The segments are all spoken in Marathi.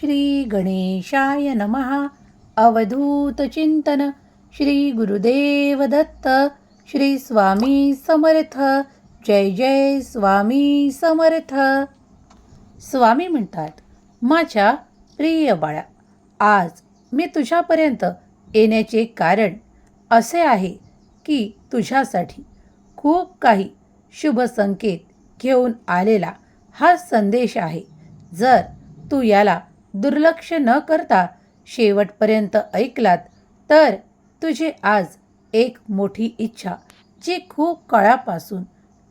श्री गणेशाय नमहा अवधूत चिंतन. श्री गुरुदेव दत्त. श्री स्वामी समर्थ. जय जय स्वामी समर्थ. स्वामी म्हणतात माझ्या प्रिय बाळा आज मी तुझ्यापर्यंत येण्याचे कारण असे आहे की तुझ्यासाठी खूप काही शुभ संकेत घेऊन आलेला हा संदेश आहे. जर तू याला दुर्लक्ष न करता शेवटपर्यंत ऐकलात तर तुझी आज एक मोठी इच्छा जी खूप काळापासून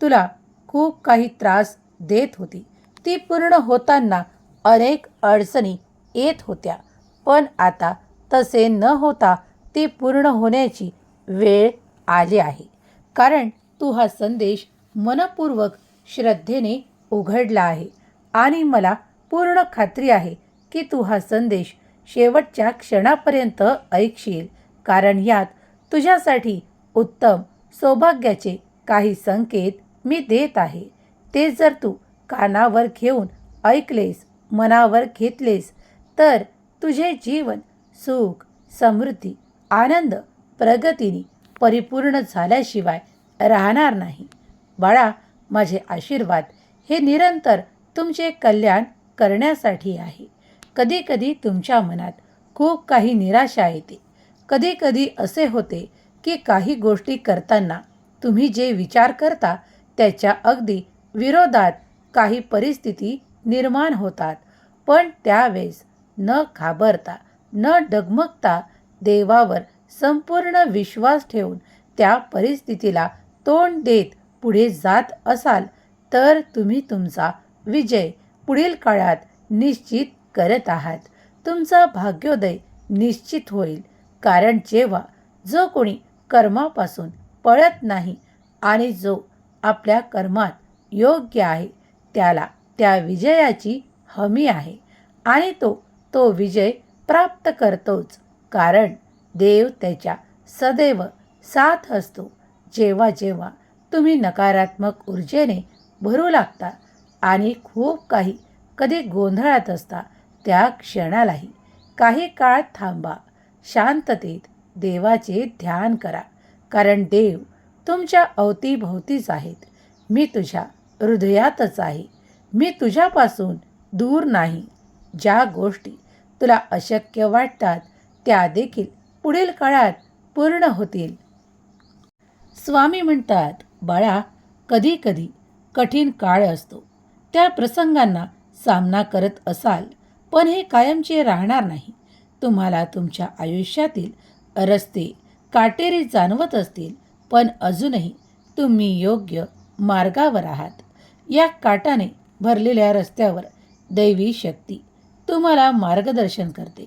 तुला खूप काही त्रास देत होती. ती पूर्ण होताना अनेक अडचणी येत होत्या पण आता तसे न होता ती पूर्ण होण्याची वेळ आली आहे. कारण तू हा संदेश मनपूर्वक श्रद्धेने उघडला आहे आणि मला पूर्ण खात्री आहे की तू हा संदेश शेवटच्या क्षणापर्यंत ऐकशील कारण यात तुझ्यासाठी उत्तम सौभाग्याचे काही संकेत मी देत आहे. ते जर तू कानावर घेऊन ऐकलेस मनावर घेतलेस तर तुझे जीवन सुख समृद्धी आनंद प्रगतीने परिपूर्ण झाल्याशिवाय राहणार नाही. बाळा माझे आशीर्वाद हे निरंतर तुमचे कल्याण करण्यासाठी आहे. कधीकधी तुमच्या मनात खूप काही निराशा येते. कधीकधी असे होते की काही गोष्टी करताना तुम्ही जे विचार करता त्याच्या अगदी विरोधात काही परिस्थिती निर्माण होतात. पण त्यावेळेस न घाबरता न डगमगता देवावर संपूर्ण विश्वास ठेवून त्या परिस्थितीला तोंड देत पुढे जात असाल तर तुम्ही तुमचा विजय पुढील काळात निश्चित करत आहात. तुमचा भाग्योदय निश्चित होईल. कारण जेव्हा जो कोणी कर्मापासून पळत नाही आणि जो आपल्या कर्मात योग्य आहे त्याला त्या विजयाची हमी आहे आणि तो तो विजय प्राप्त करतोच. कारण देव त्याच्या सदैव साथ असतो. जेव्हा जेव्हा तुम्ही नकारात्मक ऊर्जेने भरू लागता आणि खूप काही कधी गोंधळात असता त्या क्षणालाही काही काळ थांबा. शांततेत देवाचे ध्यान करा. कारण देव तुमच्या अवतीभोवतीच आहेत. मी तुझ्या हृदयातच आहे. मी तुझ्यापासून दूर नाही. ज्या गोष्टी तुला अशक्य वाटतात त्या देखील पुढील काळात पूर्ण होतील. स्वामी म्हणतात बाळा कधी कधी कठीण काळ असतो. त्या प्रसंगांना सामना करत असाल पण हे कायमचे राहणार नाही. तुम्हाला तुमच्या आयुष्यातील रस्ते काटेरी जाणवत असतील पण अजूनही तुम्ही योग्य मार्गावर आहात. या काटाने भरलेल्या रस्त्यावर दैवी शक्ती तुम्हाला मार्गदर्शन करते.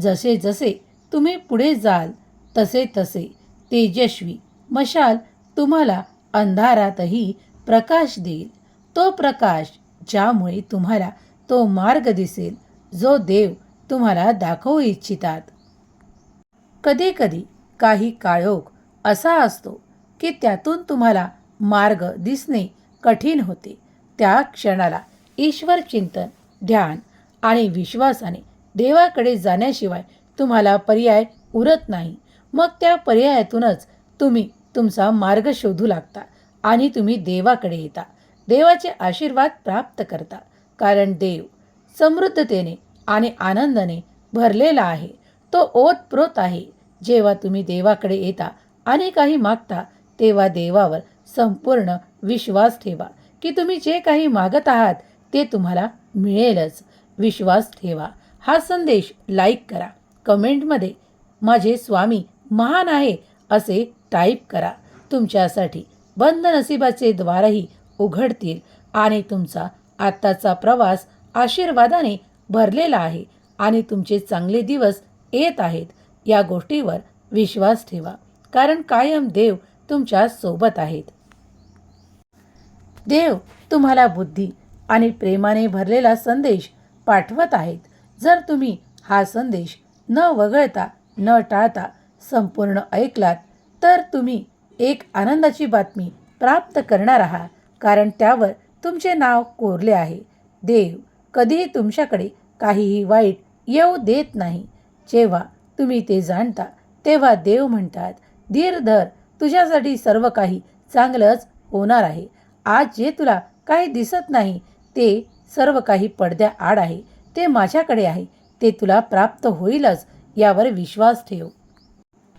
जसे जसे तुम्ही पुढे जाल तसे तसे तेजस्वी मशाल तुम्हाला अंधारातही प्रकाश देईल. तो प्रकाश ज्यामुळे तुम्हाला तो मार्ग दिसेल जो देव तुम्हाला दाखवू इच्छितात. कधीकधी काही काळोख असा असतो की त्यातून तुम्हाला मार्ग दिसणे कठीण होते. त्या क्षणाला ईश्वर चिंतन ध्यान आणि विश्वासाने देवाकडे जाण्याशिवाय तुम्हाला पर्याय उरत नाही. मग त्या पर्यायातूनच तुम्ही तुमचा मार्ग शोधू लागता आणि तुम्ही देवाकडे येता. देवाचे आशीर्वाद प्राप्त करता. कारण देव समृद्धतेने आणि आनंदाने भरलेला आहे. तो ओतप्रोत आहे. जेव्हा तुम्ही देवाकडे येता आणि काही मागता तेव्हा देवावर संपूर्ण विश्वास ठेवा. की तुम्ही जे काही मागत आहात ते तुम्हाला मिळेलच. विश्वास ठेवा. हा संदेश लाईक करा. कमेंटमध्ये माझे स्वामी महान आहे असे टाईप करा. तुमच्यासाठी बंद नसिबाचे द्वारही उघडतील आणि तुमचा आत्ताचा प्रवास आशीर्वादाने भरलेला आहे आणि तुमचे चांगले दिवस येत आहेत. या गोष्टीवर विश्वास ठेवा कारण कायम देव तुमच्यासोबत आहेत. देव तुम्हाला बुद्धी आणि प्रेमाने भरलेला संदेश पाठवत आहेत. जर तुम्ही हा संदेश न वगळता न टाळता संपूर्ण ऐकलात तर तुम्ही एक आनंदाची बातमी प्राप्त करणार आहात कारण त्यावर तुमचे नाव कोरले आहे. देव कधीही तुमच्याकडे काहीही वाईट येऊ देत नाही. जेव्हा तुम्ही ते जाणता तेव्हा देव म्हणतात धीर धर तुझ्यासाठी सर्व काही चांगलंच होणार आहे. आज जे तुला काही दिसत नाही ते सर्व काही पडद्या आड आहे. ते माझ्याकडे आहे. ते तुला प्राप्त होईलच यावर विश्वास ठेव.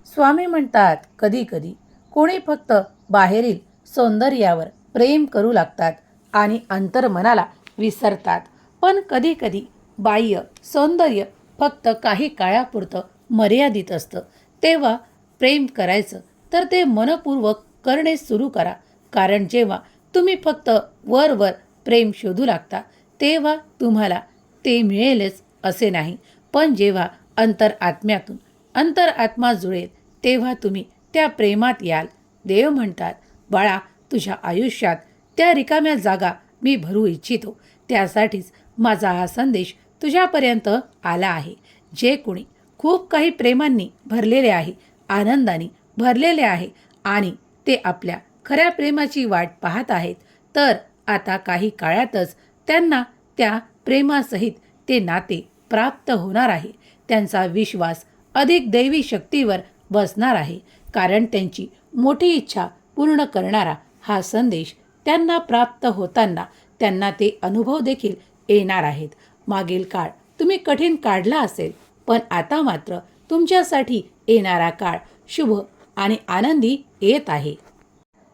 स्वामी म्हणतात कधी कधी. कोणी फक्त बाहेरील सौंदर्यावर प्रेम करू लागतात आणि अंतर्मनाला विसरतात. पण कधी कधी बाह्य सौंदर्य फक्त काही काळापुरतं मर्यादित असतं. तेव्हा प्रेम करायचं तर ते मनपूर्वक करणे सुरू करा. कारण जेव्हा तुम्ही फक्त वर वर प्रेम शोधू लागता तेव्हा तुम्हाला ते मिळेलच असे नाही. पण जेव्हा अंतर आत्म्यातून अंतर आत्मा जुळेल तेव्हा तुम्ही त्या प्रेमात याल. देव म्हणतात बाळा तुझ्या आयुष्यात त्या रिकाम्या जागा मी भरू इच्छितो. त्यासाठीच माझा हा संदेश तुझ्यापर्यंत आला आहे. जे कोणी खूप काही प्रेमांनी भरलेले आहे आनंदाने भरलेले आहे आणि ते आपल्या खऱ्या प्रेमाची वाट पाहत आहेत तर आता काही काळातच त्यांना त्या प्रेमासहित ते नाते प्राप्त होणार आहे. त्यांचा विश्वास अधिक दैवी शक्तीवर बसणार आहे कारण त्यांची मोठी इच्छा पूर्ण करणारा हा संदेश त्यांना प्राप्त होताना त्यांना ते अनुभव देखील येणार आहेत. मागील काळ तुम्ही कठीण काढला असेल पण आता मात्र तुमच्यासाठी येणारा काळ शुभ आणि आनंदी येत आहे.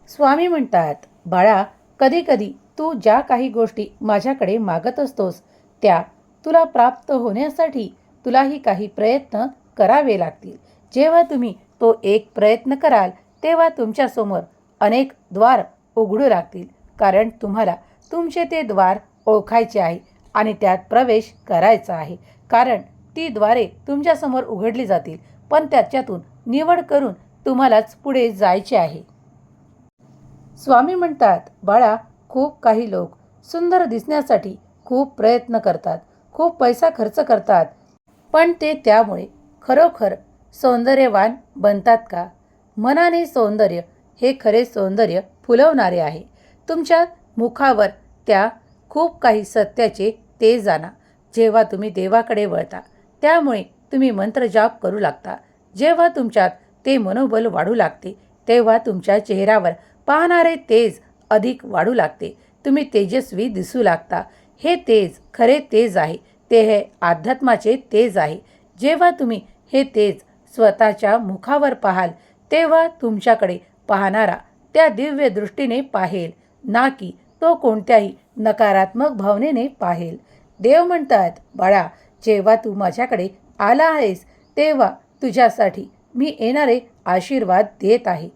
स्वामी म्हणतात बाळा कधी कधी तू ज्या काही गोष्टी माझ्याकडे मागत असतोस त्या तुला प्राप्त होण्यासाठी तुलाही काही प्रयत्न करावे लागतील. जेव्हा तुम्ही तो एक प्रयत्न कराल तेव्हा तुमच्यासमोर अनेक द्वार उघडू लागतील कारण तुम्हाला तुमचे ते द्वार ओळखायचे आहे आणि त्यात प्रवेश करायचा आहे. कारण ती द्वारे तुमच्यासमोर उघडली जातील पण त्याच्यातून निवड करून तुम्हालाच पुढे जायचे आहे. स्वामी म्हणतात बाळा खूप काही लोक सुंदर दिसण्यासाठी खूप प्रयत्न करतात खूप पैसा खर्च करतात. पण ते त्यामुळे खरोखर सौंदर्यवान बनतात का? मनाने सौंदर्य हे खरे सौंदर्य फुलवणारे आहे. तुमच्या मुखावर त्या खूप काही सत्याचे ते जाणा. जेव्हा तुम्ही देवाकडे वळता त्यामुळे तुम्ही मंत्रजाप करू लागता. जेव्हा तुमच्यात ते मनोबल वाढू लागते तेव्हा तुमच्या चेहऱ्यावर पाहणारे तेज अधिक वाढू लागते. तुम्ही तेजस्वी दिसू लागता. हे तेज खरे तेज आहे. ते हे अध्यात्माचे तेज आहे. जेव्हा तुम्ही हे तेज स्वतःच्या मुखावर पाहाल तेव्हा तुमच्याकडे पाहणारा त्या दिव्य दृष्टीने पाहेल ना की तो कोणत्याही नकारात्मक भावनेने पाहेल. देव म्हणतात बाळा जेव्हा तू माझ्याकडे आला आहेस तेव्हा तुझ्यासाठी मी येणारे आशीर्वाद देत आहे.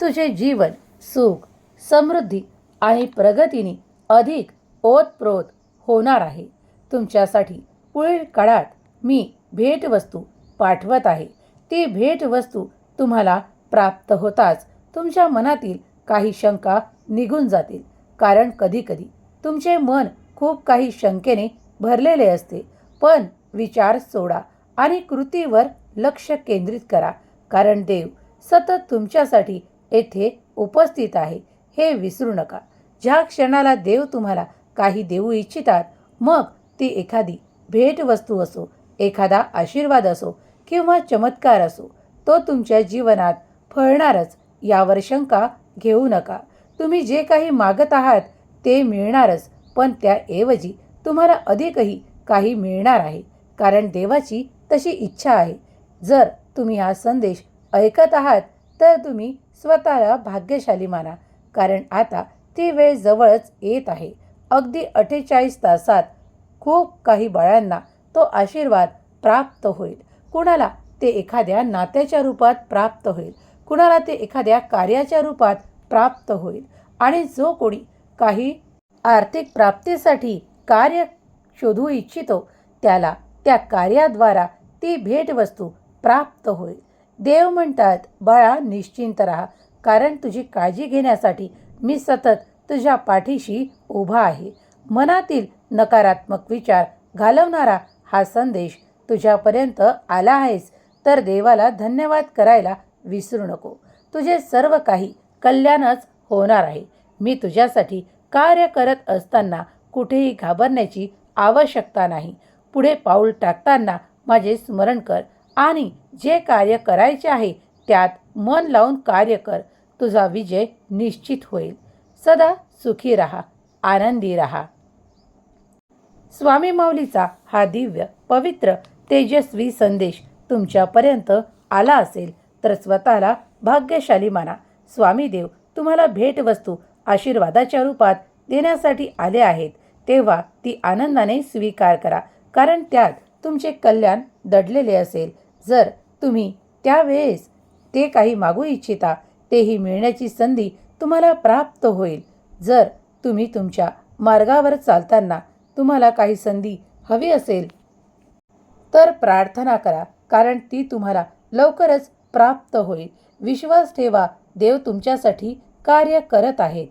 तुझे जीवन सुख समृद्धी आणि प्रगतीने अधिक ओतप्रोत होणार आहे. तुमच्यासाठी पुढील काळात मी भेटवस्तू पाठवत आहे. ती भेटवस्तू तुम्हाला प्राप्त होताच तुमच्या मनातील काही शंका निघून जातील. कारण कधीकधी तुमचे मन खूप काही शंकेने भरलेले असते. पण विचार सोडा आणि कृतीवर लक्ष केंद्रित करा. कारण देव सतत तुमच्यासाठी येथे उपस्थित आहे. हे विसरू नका. ज्या क्षणाला देव तुम्हाला काही देऊ इच्छितात मग ती एखादी भेटवस्तू असो एखादा आशीर्वाद असो किंवा चमत्कार असो तो तुमच्या जीवनात फळणारच यावर शंका घेऊ नका. तुम्ही जे काही मागत आहात ते मिळणारच पण त्याऐवजी तुम्हाला अधिकही काही मिळणार आहे कारण देवाची तशी इच्छा आहे. जर तुम्ही हा संदेश ऐकत आहात तर तुम्ही स्वतःला भाग्यशाली माना कारण आता ती वेळ जवळच येत आहे. अगदी अठ्ठेचाळीस तासात खूप काही बाळांना तो आशीर्वाद प्राप्त होईल. कुणाला ते एखाद्या नात्याच्या रूपात प्राप्त होईल? कुणाला ते एखाद्या कार्याच्या रूपात प्राप्त होईल. आणि जो कोणी काही आर्थिक प्राप्तीसाठी कार्य शोधू इच्छितो त्याला त्या कार्याद्वारा ती भेटवस्तू प्राप्त होईल. देव म्हणतात बाळा निश्चिंत राहा. कारण तुझी काळजी घेण्यासाठी मी सतत तुझ्या पाठीशी उभा आहे. मनातील नकारात्मक विचार घालवणारा हा संदेश तुझ्यापर्यंत आला आहेस. तर देवाला धन्यवाद करायला विसरू नको. तुझे सर्व काही कल्याणच होणार आहे. मी तुझ्यासाठी कार्य करत असताना कुठेही घाबरण्याची आवश्यकता नाही. पुढे पाऊल टाकताना माझे स्मरण कर आणि जे कार्य करायचे आहे त्यात मन लावून कार्य कर. तुझा विजय निश्चित होईल. सदा सुखी राहा आनंदी राहा. स्वामी माऊलीचा हा दिव्य पवित्र तेजस्वी संदेश तुमच्यापर्यंत आला असेल तर स्वतःला भाग्यशाली माना. स्वामीदेव तुम्हाला भेटवस्तू आशीर्वादाच्या रूपात देण्यासाठी आले आहेत. तेव्हा ती आनंदाने स्वीकार करा कारण त्यात तुमचे कल्याण दडलेले असेल. जर तुम्ही त्यावेळेस ते काही मागू इच्छिता तेही मिळण्याची संधी तुम्हाला प्राप्त होईल. जर तुम्ही तुमच्या मार्गावर चालताना तुम्हाला काही संधी हवी असेल तर प्रार्थना करा कारण ती तुम्हाला लवकरच प्राप्त होईल. विश्वास ठेवा देव तुमच्यासाठी कार्य करत आहेत.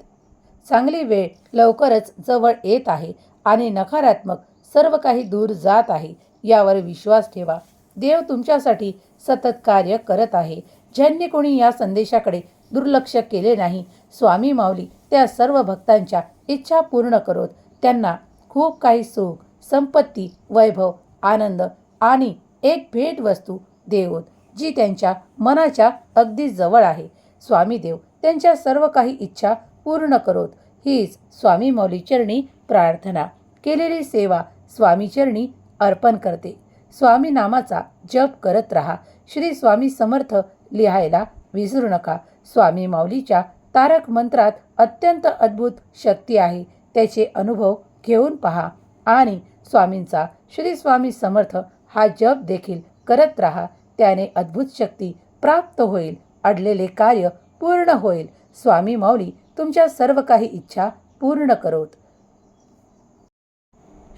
चांगली वेळ लवकरच जवळ येत आहे आणि नकारात्मक सर्व काही दूर जात आहे यावर विश्वास ठेवा. देव तुमच्यासाठी सतत कार्य करत आहे. ज्यांनी कोणी या संदेशाकडे दुर्लक्ष केले नाही स्वामी माऊली त्या सर्व भक्तांच्या इच्छा पूर्ण करोत. त्यांना खूप काही सुख संपत्ती वैभव आनंद आणि एक भेटवस्तू देऊन जी त्यांच्या मनाच्या अगदी जवळ आहे. स्वामीदेव त्यांच्या सर्व काही इच्छा पूर्ण करोत. हीच स्वामी मौलीचरणी प्रार्थना. केलेली सेवा स्वामीचरणी अर्पण करते. स्वामी नामाचा जप करत राहा. श्री स्वामी समर्थ लिहायला विसरू नका. स्वामी माऊलीच्या तारक मंत्रात अत्यंत अद्भुत शक्ती आहे. त्याचे अनुभव घेऊन पहा. आणि स्वामींचा श्री स्वामी समर्थ हा जप देखील करत राहा. त्याने अद्भुत शक्ती प्राप्त होईल. अडलेले कार्य पूर्ण होईल. स्वामी माऊली तुमच्या सर्व काही इच्छा पूर्ण करोत.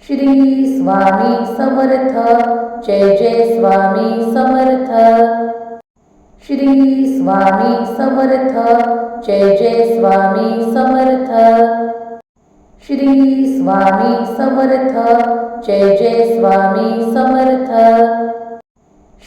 श्री स्वामी समर्थ. जय जय स्वामी समर्थ. श्री स्वामी समर्थ. जय जय स्वामी समर्थ. श्री स्वामी समर्थ. जय जय स्वामी समर्थ.